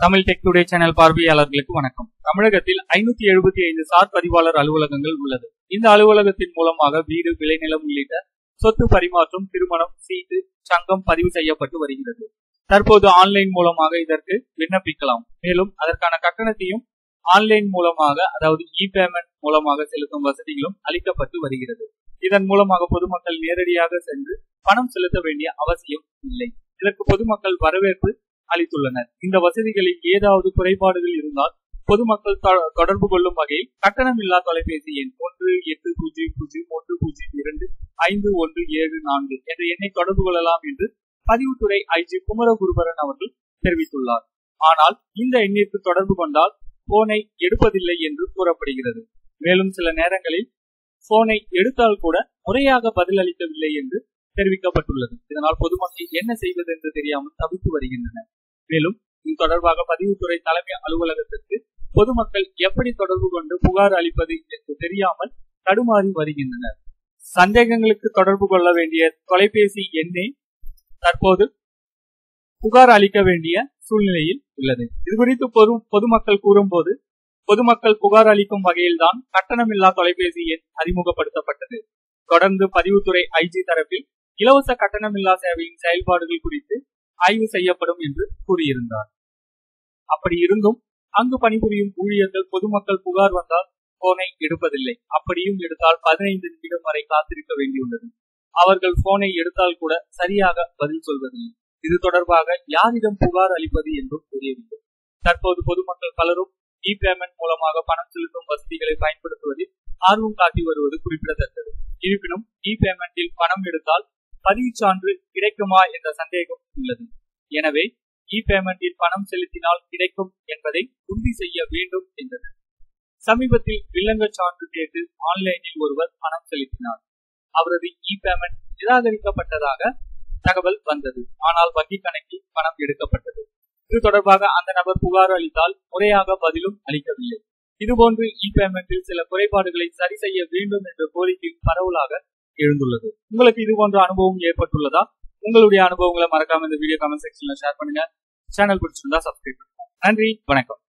Tamil tech today channel பார்வையாளர்களுக்கு வணக்கம். தமிழகத்தில் ஐநூத்தி எழுபத்தி ஐந்து சார் பதிவாளர் அலுவலகங்கள் உள்ளது. இந்த அலுவலகத்தின் மூலமாக வீடு விளைநிலம் உள்ளிட்ட சொத்து பரிமாற்றம் திருமணம் சீட்டு சங்கம் பதிவு செய்யப்பட்டு வருகிறது. தற்போது ஆன்லைன் மூலமாக இதற்கு விண்ணப்பிக்கலாம். மேலும் அதற்கான கட்டணத்தையும் ஆன்லைன் மூலமாக அதாவது இ பேமெண்ட் மூலமாக செலுத்தும் வசதிகளும் அளிக்கப்பட்டு வருகிறது. இதன் மூலமாக பொதுமக்கள் நேரடியாக சென்று பணம் செலுத்த வேண்டிய அவசியம் இல்லை. இதற்கு பொதுமக்கள் வரவேற்பு அளித்துள்ளனர். இந்த வசதிகளில் ஏதாவது குறைபாடுகள் இருந்தால் பொதுமக்கள் தொடர்பு கொள்ளும் வகையில் கட்டணமில்லா தொலைபேசி எண் ஒன்று எட்டு பூஜ்ஜியம் பூஜ்ஜியம் ஒன்று பூஜ்ஜியம் இரண்டு ஐந்து ஒன்று ஏழு நான்கு என்ற எண்ணை தொடர்பு கொள்ளலாம் என்று பதிவுத்துறை ஐஜி குமரகுருபரன் அவர்கள் தெரிவித்துள்ளார். ஆனால் இந்த எண்ணிற்கு தொடர்பு கொண்டால் போனை எடுப்பதில்லை என்று கூறப்படுகிறது. மேலும் சில நேரங்களில் போனை எடுத்தால் கூட முறையாக பதிலளிக்கவில்லை என்று தெரிவிக்கப்பட்டுள்ளது. இதனால் பொதுமக்கள் என்ன செய்வது என்று தெரியாமல் தவித்து வருகின்றனர். மேலும் இது தொடர்பாக பதிவுத்துறை தலைமை அலுவலகத்திற்கு பொதுமக்கள் எப்படி தொடர்பு கொண்டு புகார் அளிப்பது என்று தெரியாமல் தடுமாறி வருகின்றனர். சந்தேகங்களுக்கு தொடர்பு கொள்ள வேண்டிய தொலைபேசி எண்ணை தற்போது புகார் அளிக்க வேண்டிய சூழ்நிலையில் உள்ளது. இது குறித்து பொது பொதுமக்கள் கூறும்போது பொதுமக்கள் புகார் அளிக்கும் வகையில்தான் கட்டணமில்லா தொலைபேசி எண் அறிமுகப்படுத்தப்பட்டது. தொடர்ந்து பதிவுத்துறை ஐஜி தரப்பில் இலவச கட்டணமில்லா சேவையின் செயல்பாடுகள் குறித்து ஆய்வு செய்யப்படும் என்று கூறியிருந்தார். அப்படி இருந்தும் அங்கு பணிபுரியும் ஊழியர்கள் பொதுமக்கள் புகார் வந்தால் போனை எடுப்பதில்லை. அப்படியும் எடுத்தால் பதினைந்து நிமிடம் வரை காத்திருக்க வேண்டியுள்ளது. அவர்கள் போனை எடுத்தால் கூட சரியாக பதில் சொல்வதில்லை. இது தொடர்பாக யாரிடம் புகார் அளிப்பது என்றும் தெரியவில்லை. தற்போது பொதுமக்கள் பலரும் இ பேமெண்ட் மூலமாக பணம் செலுத்தும் வசதிகளை பயன்படுத்துவதில் ஆர்வம் காட்டி வருவது குறிப்பிடத்தக்கது. இருப்பினும் இ பேமெண்டில் பணம் எடுத்தால் பதிவு சான்று கிடைக்குமா என்ற சந்தேகம் உள்ளது. எனவே இ பேமெண்டில் பணம் செலுத்தினால் கிடைக்கும் என்பதை உறுதி செய்ய வேண்டும் என்றது. சமீபத்தில் வில்லங்க சான்று கேட்டு ஆன்லைனில் ஒருவர் பணம் செலுத்தினார். அவரது இ பேமெண்ட் நிராகரிக்கப்பட்டதாக தகவல் வந்தது. ஆனால் வங்கி கணக்கில் பணம் எடுக்கப்பட்டது. இது தொடர்பாக அந்த நபர் புகார் அளித்தால் முறையாக பதிலும் அளிக்கவில்லை. இதுபோன்று இ பேமெண்டில் சில குறைபாடுகளை சரி செய்ய வேண்டும் என்ற கோரிக்கை பரவலாக எழுந்துள்ளது. உங்களுக்கு இது போன்ற அனுபவம் ஏற்பட்டுள்ளதா? உங்களுடைய அனுபவங்களை மறக்காம இந்த வீடியோ கமெண்ட் செக்ஷன்ல ஷேர் பண்ணுங்க. சேனல் பிடிச்சிருந்தா சப்ஸ்கிரைப் பண்ணுங்க. நன்றி வணக்கம்.